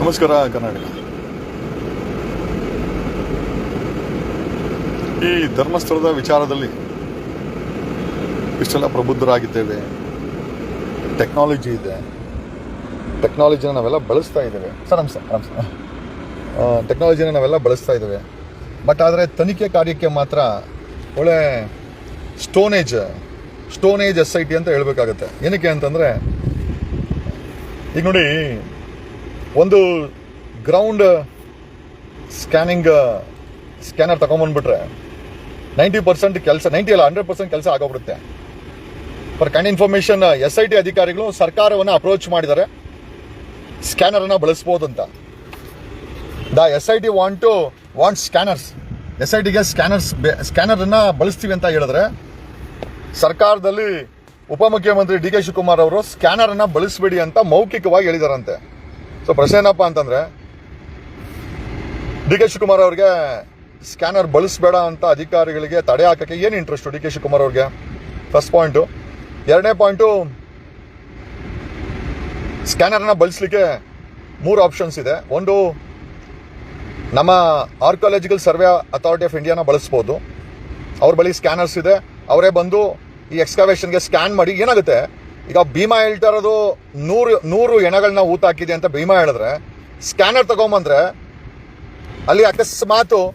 ನಮಸ್ಕಾರ, ಕರ್ನಾಟಕ. ಈ ಧರ್ಮಸ್ಥಳದ ವಿಚಾರದಲ್ಲಿ ಇಷ್ಟೆಲ್ಲ ಪ್ರಬುದ್ಧರಾಗಿದ್ದೇವೆ. ಟೆಕ್ನಾಲಜಿ ಇದೆ. ಟೆಕ್ನಾಲಜಿನ ನಾವೆಲ್ಲ ಬಳಸ್ತಾ ಇದ್ದೇವೆ. ಸರ್, ನಮಸ್ತೆ ನಮಸ್ತೆ. ಟೆಕ್ನಾಲಜಿನ ನಾವೆಲ್ಲ ಬಳಸ್ತಾ ಇದ್ದೇವೆ. ಬಟ್ ಆದರೆ ತನಿಖೆ ಕಾರ್ಯಕ್ಕೆ ಮಾತ್ರ ಒಳ್ಳೆ stone age stone age S I T ಅಂತ ಹೇಳಬೇಕಾಗತ್ತೆ. ಏನಕ್ಕೆ ಅಂತಂದರೆ, ಈಗ ನೋಡಿ ಒಂದು ಗ್ರೌಂಡ್ ಸ್ಕ್ಯಾನಿಂಗ್ ಸ್ಕ್ಯಾನರ್ ತಗೊಂಬಂದ್ಬಿಟ್ರೆ ನೈಂಟಿ ಪರ್ಸೆಂಟ್ ಕೆಲಸ ನೈಂಟಿ ಅಲ್ಲ ಹಂಡ್ರೆಡ್ ಪರ್ಸೆಂಟ್ ಕೆಲಸ ಆಗೋಗ್ಬಿಡುತ್ತೆ. For kind information S I T ಅಧಿಕಾರಿಗಳು ಸರ್ಕಾರವನ್ನು ಅಪ್ರೋಚ್ ಮಾಡಿದ್ದಾರೆ ಸ್ಕ್ಯಾನರನ್ನು ಬಳಸ್ಬೋದು ಅಂತ the S I T want to want scanners S I ಟಿಗೆ ಸ್ಕ್ಯಾನರ್ಸ್ ಸ್ಕ್ಯಾನರನ್ನು ಬಳಸ್ತೀವಿ ಅಂತ ಹೇಳಿದ್ರೆ ಸರ್ಕಾರದಲ್ಲಿ ಉಪಮುಖ್ಯಮಂತ್ರಿ ಡಿ ಕೆ ಶಿವಕುಮಾರ್ ಅವರು ಸ್ಕ್ಯಾನರ್ ಅನ್ನ ಬಳಸಬೇಡಿ ಅಂತ ಮೌಖಿಕವಾಗಿ ಹೇಳಿದಾರಂತೆ. ಸೊ ಪ್ರಶ್ನೆ ಏನಪ್ಪ ಅಂತಂದ್ರೆ, ಡಿ ಕೆ ಶಿವಕುಮಾರ್ ಅವ್ರಿಗೆ ಸ್ಕ್ಯಾನರ್ ಬಳಸಬೇಡ ಅಂತ ಅಧಿಕಾರಿಗಳಿಗೆ ತಡೆ ಹಾಕಕ್ಕೆ ಏನು ಇಂಟ್ರೆಸ್ಟು ಡಿ ಕೆ ಶಿವಕುಮಾರ್ ಅವ್ರಿಗೆ? ಫಸ್ಟ್ ಪಾಯಿಂಟು ಎರಡನೇ ಪಾಯಿಂಟು ಸ್ಕ್ಯಾನರ್ನ ಬಳಸಲಿಕ್ಕೆ ಮೂರು ಆಪ್ಷನ್ಸ್ ಇದೆ. ಒಂದು, ನಮ್ಮ ಆರ್ಕಾಲಜಿಕಲ್ ಸರ್ವೆ ಅಥಾರಿಟಿ ಆಫ್ ಇಂಡಿಯಾನ ಬಳಸ್ಬೋದು. ಅವ್ರ ಬಳಿ ಸ್ಕ್ಯಾನರ್ಸ್ ಇದೆ. ಅವರೇ ಬಂದು ಈ ಎಕ್ಸ್ಕವೇಷನ್ಗೆ ಸ್ಕ್ಯಾನ್ ಮಾಡಿ ಏನಾಗುತ್ತೆ? ಈಗ ಭೀಮಾ ಹೇಳ್ತಾ ಇರೋದು ನೂರು ನೂರು ಎಣಗಳನ್ನ ಊತ ಹಾಕಿದೆ ಅಂತ ಭೀಮಾ ಹೇಳಿದ್ರೆ ಸ್ಕ್ಯಾನರ್ ತಗೊಂಬಂದ್ರೆ, ಅಲ್ಲಿ ಅಕಸ್ಮಾತು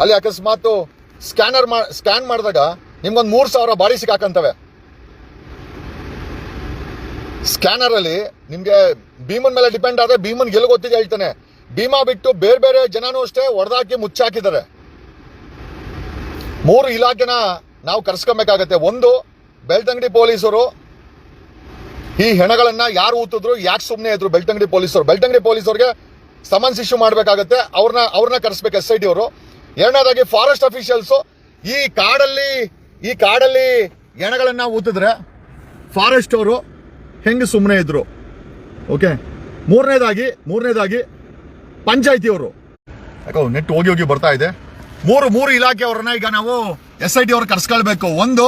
ಅಲ್ಲಿ ಅಕಸ್ಮಾತು ಸ್ಕ್ಯಾನರ್ ಮಾ ಸ್ಕ್ಯಾನ್ ಮಾಡಿದಾಗ ನಿಮ್ಗೊಂದು ಮೂರು ಸಾವಿರ ಬಾಡಿ ಸಿಕ್ಕಾಕಂತವೆ. ಸ್ಕ್ಯಾನರ್ ಅಲ್ಲಿ ನಿಮ್ಗೆ ಭೀಮನ್ ಮೇಲೆ ಡಿಪೆಂಡ್ ಆದ್ರೆ ಭೀಮನ್ ಗೆಲ್ ಗೊತ್ತಿದೆ ಹೇಳ್ತಾನೆ. ಭೀಮಾ ಬಿಟ್ಟು ಬೇರೆ ಬೇರೆ ಜನನೂ ಅಷ್ಟೇ ಹೊಡೆದಾಕಿ ಮುಚ್ಚಾಕಿದ್ದಾರೆ. ಮೂರು ಇಲಾಖೆನ ನಾವು ಕರ್ಸ್ಕೊಬೇಕಾಗತ್ತೆ. ಒಂದು ಬೆಳ್ತಂಗಡಿ ಪೊಲೀಸರು ಈ ಹೆಣಗಳನ್ನ ಯಾರು ಊತಿದ್ರು, ಯಾಕೆ ಸುಮ್ಮನೆ ಇದ್ರು? ಬೆಳ್ತಂಗಡಿ ಪೊಲೀಸರು. ಬೆಳ್ತಂಗಡಿ ಪೊಲೀಸರಿಗೆ ಸಮನ್ಸ್ ಇಶ್ಯೂ ಮಾಡಬೇಕಾಗತ್ತೆ. ಅವ್ರನ್ನ ಅವ್ರನ್ನ ಕರೆಸ್ಬೇಕು ಎಸ್ ಐ ಟಿ ಅವರು. ಎರಡನೇದಾಗಿ ಫಾರೆಸ್ಟ್ ಅಫಿಷಿಯಲ್ಸ್ ಈ ಕಾಡಲ್ಲಿ ಈ ಕಾಡಲ್ಲಿ ಹೆಣಗಳನ್ನ ಊತಿದ್ರೆ ಫಾರೆಸ್ಟ್ ಅವರು ಹೆಂಗೆ ಸುಮ್ಮನೆ ಇದ್ರು? ಓಕೆ ಮೂರನೇದಾಗಿ ಮೂರನೇದಾಗಿ ಪಂಚಾಯತಿಯವರು ಯಾಕೋ ನೆಟ್ ಹೋಗಿ ಹೋಗಿ ಬರ್ತಾ ಇದೆ. ಮೂರು ಮೂರು ಇಲಾಖೆಯವ್ರನ್ನ ಈಗ ನಾವು ಎಸ್ ಐ ಟಿ ಅವ್ರು ಕರ್ಸ್ಕೊಳ್ಬೇಕು. ಒಂದು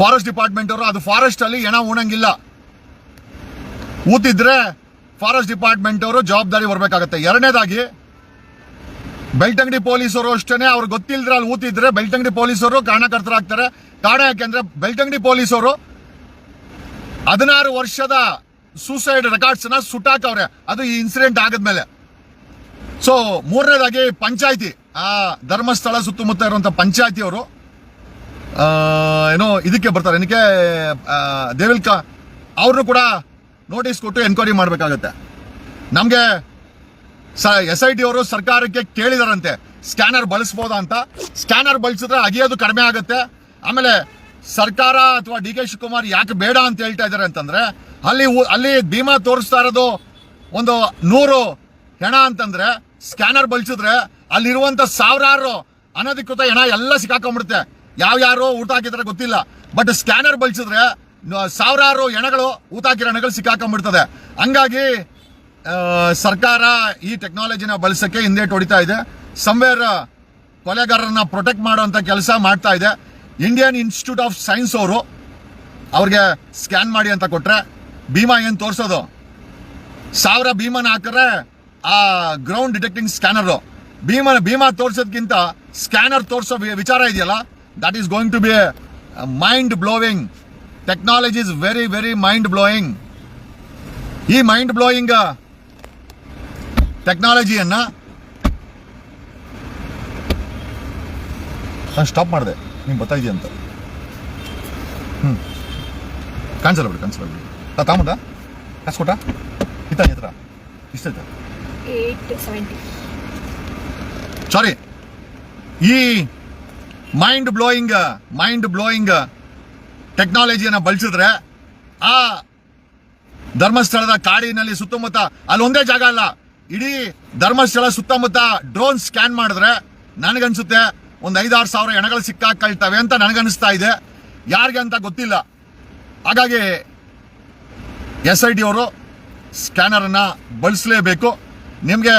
ಫಾರೆಸ್ಟ್ ಡಿಪಾರ್ಟ್ಮೆಂಟ್ ಅವರು, ಅದು ಫಾರೆಸ್ಟ್ ಅಲ್ಲಿ ಎಣ ಉಣಂಗಿಲ್ಲ. ಊತಿದ್ರೆ ಫಾರೆಸ್ಟ್ ಡಿಪಾರ್ಟ್ಮೆಂಟ್ ಅವರು ಜವಾಬ್ದಾರಿ ಬರಬೇಕಾಗತ್ತೆ. ಎರಡನೇದಾಗಿ ಬೆಳ್ತಂಗಡಿ ಪೊಲೀಸರು ಅಷ್ಟೇ ಅವ್ರು ಗೊತ್ತಿಲ್ದ್ರೆ ಅಲ್ಲಿ ಊತಿದ್ರೆ ಬೆಳ್ತಂಗಡಿ ಪೊಲೀಸರು ಕಾರಣಕರ್ತರಾಗ್ತಾರೆ. ಕಾರಣ ಯಾಕೆಂದ್ರೆ ಬೆಳ್ತಂಗಡಿ ಪೊಲೀಸರು ಹದಿನಾರು ವರ್ಷದ ಸೂಸೈಡ್ ರೆಕಾರ್ಡ್ಸ್ನ ಸುಟ್ಟಾಕವ್ರೆ. ಅದು ಈ ಇನ್ಸಿಡೆಂಟ್ ಆಗದ್ಮೇಲೆ. ಸೊ ಮೂರನೇದಾಗಿ ಪಂಚಾಯಿತಿ, ಆ ಧರ್ಮಸ್ಥಳ ಸುತ್ತಮುತ್ತ ಇರುವಂತ ಪಂಚಾಯಿತಿ ಅವರು ಏನೋ ಇದಕ್ಕೆ ಬರ್ತಾರೆ. ಏನಕ್ಕೆ ದೇವಿಲ್ಕ ಅವ್ರನ್ನು ಕೂಡ ನೋಟಿಸ್ ಕೊಟ್ಟು ಎನ್ಕ್ವೈರಿ ಮಾಡಬೇಕಾಗತ್ತೆ. ನಮಗೆ ಎಸ್ ಐ ಟಿ ಅವರು ಸರ್ಕಾರಕ್ಕೆ ಕೇಳಿದಾರಂತೆ. ಸ್ಕ್ಯಾನರ್ ಬಳಸ್ಬೋದಾ ಅಂತ. ಸ್ಕ್ಯಾನರ್ ಬಳಸಿದ್ರೆ ಅಗಿಯೋದು ಕಡಿಮೆ ಆಗುತ್ತೆ. ಆಮೇಲೆ ಸರ್ಕಾರ ಅಥವಾ ಡಿ ಕೆ ಶಿವಕುಮಾರ್ ಯಾಕೆ ಬೇಡ ಅಂತ ಹೇಳ್ತಾ ಇದ್ದಾರೆ ಅಂತಂದ್ರೆ, ಅಲ್ಲಿ ಅಲ್ಲಿ ಭೀಮಾ ತೋರಿಸ್ತಾ ಇರೋದು ಒಂದು ನೂರು ಹೆಣ ಅಂತಂದ್ರೆ ಸ್ಕ್ಯಾನರ್ ಬಳಸಿದ್ರೆ ಅಲ್ಲಿರುವಂತ ಸಾವಿರಾರು ಅನಧಿಕೃತ ಹೆಣ ಎಲ್ಲ ಸಿಕ್ಕಾಕೊಂಡ್ಬಿಡುತ್ತೆ. ಯಾವ ಯಾರು ಊಟ ಹಾಕಿದ್ರೆ ಗೊತ್ತಿಲ್ಲ. ಬಟ್ ಸ್ಕ್ಯಾನರ್ ಬಳಸಿದ್ರೆ ಸಾವಿರಾರು ಎಣಗಳು ಊಟ ಕಿರಣಗಳು ಸಿಕ್ಕಾಕೊಂಡ್ಬಿಡ್ತದೆ. ಹಂಗಾಗಿ ಸರ್ಕಾರ ಈ ಟೆಕ್ನಾಲಜಿನ ಬಳಸಕ್ಕೆ ಹಿಂದೆ ಹೊಡಿತಾ ಇದೆ. ಸಂವೇರ್ ಕೊಲೆಗಾರರನ್ನ ಪ್ರೊಟೆಕ್ಟ್ ಮಾಡುವಂತ ಕೆಲಸ ಮಾಡ್ತಾ ಇದೆ. ಇಂಡಿಯನ್ ಇನ್ಸ್ಟಿಟ್ಯೂಟ್ ಆಫ್ ಸೈನ್ಸ್ ಅವರು ಅವ್ರಿಗೆ ಸ್ಕ್ಯಾನ್ ಮಾಡಿ ಅಂತ ಕೊಟ್ರೆ, ಭೀಮಾ ಏನು ತೋರ್ಸೋದು? ಸಾವಿರ ಭೀಮನ ಹಾಕಿದ್ರೆ ಆ ಗ್ರೌಂಡ್ ಡಿಟೆಕ್ಟಿಂಗ್ ಸ್ಕ್ಯಾನರ್ ಭೀಮನ ಭೀಮಾ ತೋರ್ಸೋದ್ಕಿಂತ ಸ್ಕ್ಯಾನರ್ ತೋರಿಸೋ ವಿಚಾರ ಇದೆಯಲ್ಲ? That is be to be mind blowing technology is very very mind blowing ಈ ಮೈಂಡ್ ಬ್ಲೋಯಿಂಗ್ ಟೆಕ್ನಾಲಜಿಯನ್ನ ನಾನು ಸ್ಟಾಪ್ ಮಾಡಿದೆ. ನಿಮ್ಗೆ ಬರ್ತಾ ಇದೆಯಾ ಅಂತ? ಹ್ಞೂ ಕಾಣಿಸಲ್ಲ ಬಿಡಿ ಕಾಣಿಸಲ್ಲ ಬಿಡಿ ಆ ತಾಮದ ಕಾಸು ಕೊಟ್ಟ ಇತ್ತ ಎತ್ತರ ಇಷ್ಟೈತೆ ಸಾರಿ ಈ ಮೈಂಡ್ ಬ್ಲೋಯಿಂಗ್ ಮೈಂಡ್ ಬ್ಲೋಯಿಂಗ್ ಟೆಕ್ನಾಲಜಿಯನ್ನು ಬಳಸಿದ್ರೆ ಆ ಧರ್ಮಸ್ಥಳದ ಕಾಡಿನಲ್ಲಿ ಸುತ್ತಮುತ್ತ ಅಲ್ಲಿ ಒಂದೇ ಜಾಗ ಅಲ್ಲ, ಇಡೀ ಧರ್ಮಸ್ಥಳ ಸುತ್ತಮುತ್ತ ಡ್ರೋನ್ ಸ್ಕ್ಯಾನ್ ಮಾಡಿದ್ರೆ ನನಗನ್ಸುತ್ತೆ ಒಂದು ಐದಾರು ಸಾವಿರ ಹೆಣಗಳು ಸಿಕ್ಕಾಕೊಳ್ತವೆ ಅಂತ ನನಗನ್ನಿಸ್ತಾ ಇದೆ. ಯಾರಿಗೆ ಅಂತ ಗೊತ್ತಿಲ್ಲ. ಹಾಗಾಗಿ ಎಸ್ ಐ ಟಿ ಅವರು ಸ್ಕ್ಯಾನರನ್ನು ಬಳಸಲೇಬೇಕು. ನಿಮಗೆ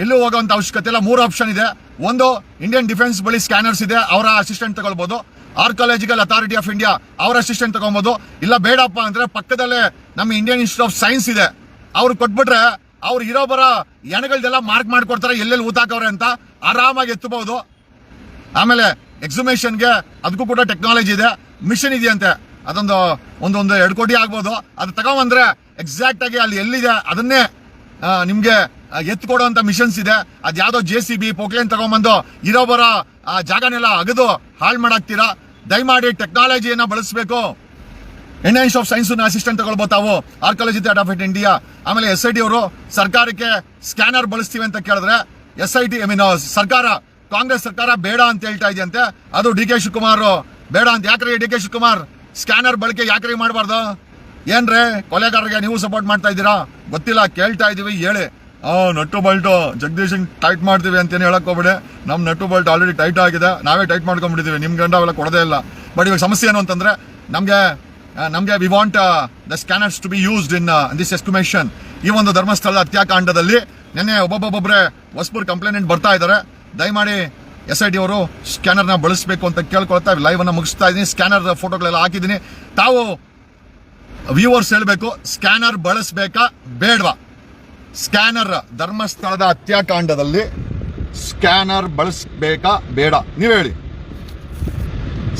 ಎಲ್ಲೂ ಹೋಗೋವಂಥ ಅವಶ್ಯಕತೆ ಇಲ್ಲ. ಮೂರು ಆಪ್ಷನ್ ಇದೆ. ಒಂದು ಇಂಡಿಯನ್ ಡಿಫೆನ್ಸ್ ಬಳಿ ಸ್ಕ್ಯಾನರ್ಸ್ ಇದೆ. ಅವರ ಅಸಿಸ್ಟೆಂಟ್ ತಗೊಳ್ಬೋದು. ಆರ್ಕಾಲಜಿಕಲ್ ಅಥಾರಿಟಿ ಆಫ್ ಇಂಡಿಯಾ ಅವರ ಅಸಿಸ್ಟೆಂಟ್ ತಗೊಬೋದು ಇಲ್ಲ, ಬೇಡಪ್ಪ ಅಂದ್ರೆ ಪಕ್ಕದಲ್ಲೇ ನಮ್ಮ ಇಂಡಿಯನ್ ಇನ್ಸ್ಟಿಟ್ಯೂಟ್ ಆಫ್ ಸೈನ್ಸ್ ಇದೆ. ಅವ್ರು ಕೊಟ್ಬಿಟ್ರೆ ಅವ್ರು ಇರೋ ಬರೋ ಎಣಗಳದೆಲ್ಲ ಮಾರ್ಕ್ ಮಾಡ್ಕೊಡ್ತಾರೆ. ಎಲ್ಲೆಲ್ಲಿ ಊತಾಕವ್ರೆ ಅಂತ ಆರಾಮಾಗಿ ಎತ್ತಬಹುದು. ಆಮೇಲೆ ಎಕ್ಸುಮೇಷನ್ಗೆ ಅದಕ್ಕೂ ಕೂಡ ಟೆಕ್ನಾಲಜಿ ಇದೆ. ಮಿಷನ್ ಇದೆಯಂತೆ. ಅದೊಂದು, ಒಂದೊಂದು ಎರಡು ಕೋಟಿ ಆಗ್ಬೋದು. ಅದು ತಗೊಂಬಂದ್ರೆ ಎಕ್ಸಾಕ್ಟ್ ಆಗಿ ಅಲ್ಲಿ ಎಲ್ಲಿದೆ ಅದನ್ನೇ ನಿಮ್ಗೆ ಎತ್ತು ಕೊಡುವಂತ ಮಿಷನ್ಸ್ ಇದೆ. ಅದ್ ಯಾವ್ದೋ ಜೆ ಸಿ ಬಿ ಪೋಕ್ಲೇನ್ ತಗೊಂಬಂದು ಇರೋ ಬರೋ ಆ, ಜಾಗನೆಲ್ಲ ಅಗದು ಹಾಳು ಮಾಡಾಕ್ತೀರಾ? ದಯಮಾಡಿ ಟೆಕ್ನಾಲಜಿಯನ್ನ ಬಳಸಬೇಕು. ಇಂಡಿಯನ್ಸ್ ಆಫ್ ಸೈನ್ಸ್ ಅಸಿಸ್ಟೆಂಟ್ ತಗೊಳ್ಬೋದು ತಾವು. ಆರ್ಕಾಲಜಿ ಆಫ್ ಇಟ್ ಇಂಡಿಯಾ ಆಮೇಲೆ ಎಸ್ ಐ ಟಿ ಅವರು ಸರ್ಕಾರಕ್ಕೆ ಸ್ಕ್ಯಾನರ್ ಬಳಸ್ತೀವಿ ಅಂತ ಕೇಳಿದ್ರೆ S I T I mean ಸರ್ಕಾರ, ಕಾಂಗ್ರೆಸ್ ಸರ್ಕಾರ ಬೇಡ ಅಂತ ಹೇಳ್ತಾ ಇದೆಯಂತೆ. ಅದು ಡಿ ಕೆ ಶಿವಕುಮಾರ್. ಬೇಡ ಅಂತ ಯಾಕ್ರಿ ಡಿ ಕೆ ಶಿವಕುಮಾರ್? ಸ್ಕ್ಯಾನರ್ ಬಳಕೆ ಯಾಕ್ರಿ ಮಾಡಬಾರ್ದು? ಏನ್ರಿ, ಕೊಲೆಗಾರರಿಗೆ ನೀವು ಸಪೋರ್ಟ್ ಮಾಡ್ತಾ ಇದ್ದೀರಾ? ಗೊತ್ತಿಲ್ಲ, ಕೇಳ್ತಾ ಇದೀವಿ, ಹೇಳಿ. ಆ, ನಟ್ಟು ಬಲ್ಟು ಜಗದೀಶ್ ಟೈಟ್ ಮಾಡ್ತೀವಿ ಅಂತೇನು ಹೇಳಕ್ ಹೋಗ್ಬೇಡಿ. ನಮ್ ನಟ್ಟು ಬಲ್ಟ್ ಆಲ್ರೆಡಿ ಟೈಟ್ ಆಗಿದೆ. ನಾವೇ ಟೈಟ್ ಮಾಡ್ಕೊಂಡ್ಬಿಟ್ಟಿದೀವಿ. ನಿಮ್ ಗಂಡ ಅವೆಲ್ಲ ಕೊಡದೇ ಇಲ್ಲ. ಬಟ್ ಇವಾಗ ಸಮಸ್ಯೆ ಏನು ಅಂತಂದ್ರೆ, ನಮ್ಗೆ ನಮಗೆ we want the scanners to be used in this estimation ಈ ಒಂದು ಧರ್ಮಸ್ಥಳದ ಹತ್ಯಾಕಾಂಡದಲ್ಲಿ ನಿನ್ನೆ ಒಬ್ಬೊಬ್ಬೊಬ್ಬರೇ ಹೊಸಬರು ಕಂಪ್ಲೇಂಟ್ ಬರ್ತಾ ಇದ್ದಾರೆ. ದಯಮಾಡಿ ಎಸ್ ಐ ಡಿ ಅವರು ಸ್ಕ್ಯಾನರ್ನ ಬಳಸಬೇಕು ಅಂತ ಕೇಳ್ಕೊಳ್ತಾ ಲೈವ್ ಅನ್ನ ಮುಗಿಸ್ತಾ ಇದ್ದೀನಿ ಸ್ಕ್ಯಾನರ್ ಫೋಟೋಗಳೆಲ್ಲ ಹಾಕಿದ್ದೀನಿ ತಾವು ವ್ಯೂವರ್ಸ್ ಹೇಳಬೇಕು ಸ್ಕ್ಯಾನರ್ ಬಳಸಬೇಕಾ ಬೇಡವಾ? ಸ್ಕ್ಯಾನರ್ ಧರ್ಮಸ್ಥಳದ ಹತ್ಯಾಕಾಂಡದಲ್ಲಿ ಸ್ಕ್ಯಾನರ್ ಬಳಸಬೇಕಾ ಬೇಡ. ನೀವೇ ಹೇಳಿ.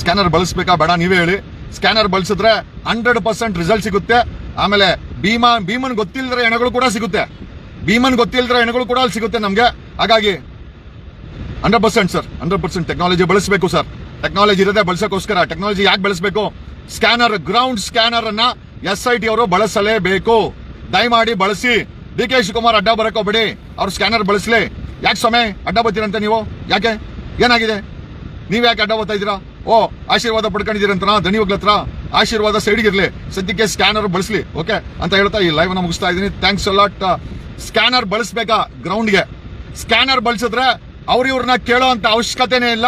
ಸ್ಕ್ಯಾನರ್ ಬಳಸಬೇಕಾ ಬೇಡ, ನೀವೇ ಹೇಳಿ. ಸ್ಕ್ಯಾನರ್ ಬಳಸಿದ್ರೆ ಹಂಡ್ರೆಡ್ ಪರ್ಸೆಂಟ್ ರಿಸಲ್ಟ್ ಸಿಗುತ್ತೆ. ಆಮೇಲೆ ಭೀಮಾ, ಭೀಮನ್ ಗೊತ್ತಿಲ್ಲದ್ರೆ ಹೆಣಗಳು ಕೂಡ ಸಿಗುತ್ತೆ. ಭೀಮನ್ ಗೊತ್ತಿಲ್ಲದ್ರೆ ಹೆಣಗಳು ಕೂಡ ಅಲ್ಲಿ ಸಿಗುತ್ತೆ ನಮಗೆ. ಹಾಗಾಗಿ hundred percent sir hundred percent technology ಬಳಸಬೇಕು ಸರ್ ಟೆಕ್ನಾಲಜಿ ಇರೋದೇ ಬಳಸೋಕ್ಕೋಸ್ಕರ. ಟೆಕ್ನಾಲಜಿ ಯಾಕೆ ಬಳಸಬೇಕು? ಸ್ಕ್ಯಾನರ್ ಗ್ರೌಂಡ್ ಸ್ಕ್ಯಾನರ್ ಅನ್ನ ಎಸ್ ಐ ಟಿ ಅವರು ಬಳಸಲೇಬೇಕು. ದಯಮಾಡಿ ಬಳಸಿ. ಡಿ ಕೆ ಶಿವಕುಮಾರ್ ಅಡ್ಡ ಬರಕೋಬೇಡಿ ಹೋಗ್ಬೇಡಿ. ಅವ್ರು ಸ್ಕ್ಯಾನರ್ ಬಳಸಲಿ. ಯಾಕೆ ಸ್ವಾಮಿ, ಅಡ್ಡ ಬರ್ತೀರಂತೆ ನೀವು? ಯಾಕೆ? ಏನಾಗಿದೆ? ನೀವು ಯಾಕೆ ಅಡ್ಡ ಬರ್ತಾ ಇದ್ದೀರಾ? ಓ, ಆಶೀರ್ವಾದ ಪಡ್ಕೊಂಡಿದ್ದೀರಂತ ಧನಿಯೋಗ್ಲ ಹತ್ರ. ಆಶೀರ್ವಾದ ಸೈಡ್ಗಿರ್ಲಿ. ಸದ್ಯಕ್ಕೆ ಸ್ಕ್ಯಾನರ್ ಬಳಸಲಿ, ಓಕೆ? ಅಂತ ಹೇಳ್ತಾ ಈ ಲೈವ್ನ ಮುಗಿಸ್ತಾ ಇದ್ದೀನಿ. ಥ್ಯಾಂಕ್ಸ್ ಅಲಾಟ್ ಸ್ಕ್ಯಾನರ್ ಬಳಸಬೇಕಾ ಗ್ರೌಂಡ್ಗೆ ಸ್ಕ್ಯಾನರ್ ಬಳಸಿದ್ರೆ ಅವ್ರ ಇವ್ರನ್ನ ಕೇಳೋ ಅಂತ ಅವಶ್ಯಕತೆನೇ ಇಲ್ಲ.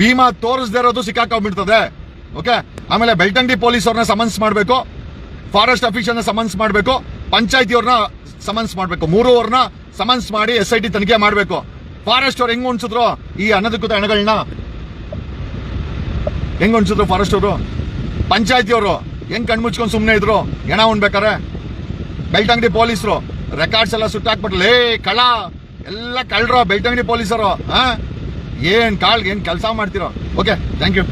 ಭೀಮಾ ತೋರಿಸದೇ ಇರೋದು ಸಿಕ್ಕಾಕೊಂಡ್ಬಿಡ್ತದೆ. ಓಕೆ? ಆಮೇಲೆ ಬೆಳ್ತಂಗಡಿ ಪೊಲೀಸ್ ಅವ್ರನ್ನ ಸಮನ್ಸ್ ಮಾಡಬೇಕು ಫಾರೆಸ್ಟ್ ಅಫೀಷಿಯಲ್ನ ಸಮನ್ಸ್ ಮಾಡಬೇಕು ಪಂಚಾಯತಿ ಅವ್ರನ್ನ ಸಮನ್ಸ್ ಮಾಡಬೇಕು ಮೂರು ಅವ್ರನ್ನ ಸಮನ್ಸ್ ಮಾಡಿ ಎಸ್ ಐ ಟಿ ತನಿಖೆ ಮಾಡಬೇಕು. ಫಾರೆಸ್ಟ್ ಅವ್ರು ಹೆಂಗ್ ಉಣ್ಸಿದ್ರು ಈ ಅನಧಿಕೃತ ಹೆಣಗಳನ್ನ. ಹೆಂಗ್ ಉಣ್ಸಿದ್ರು ಫಾರೆಸ್ಟ್ ಅವರು? ಪಂಚಾಯತಿ ಅವರು ಹೆಂಗ್ ಕಣ್ಮುಚ್ಕೊಂಡು ಸುಮ್ಮನೆ ಇದ್ರು? ಹೆಣ ಉಣ್ಬೇಕಾರೆ? ಬೆಳ್ತಂಗಡಿ ಪೊಲೀಸರು ರೆಕಾರ್ಡ್ಸ್ ಎಲ್ಲ ಸುಟ್ಟಾಕ್ಬಿಟ್ಲು ಲೇ, ಕಳ! ಎಲ್ಲ ಕಳ್ರೋ ಬೆಳ್ತಂಗಡಿ ಪೊಲೀಸರು ಏನ್ ಕಾಳ್ಗೆ ಏನ್ ಕೆಲಸ ಮಾಡ್ತಿರೋ? Okay thank you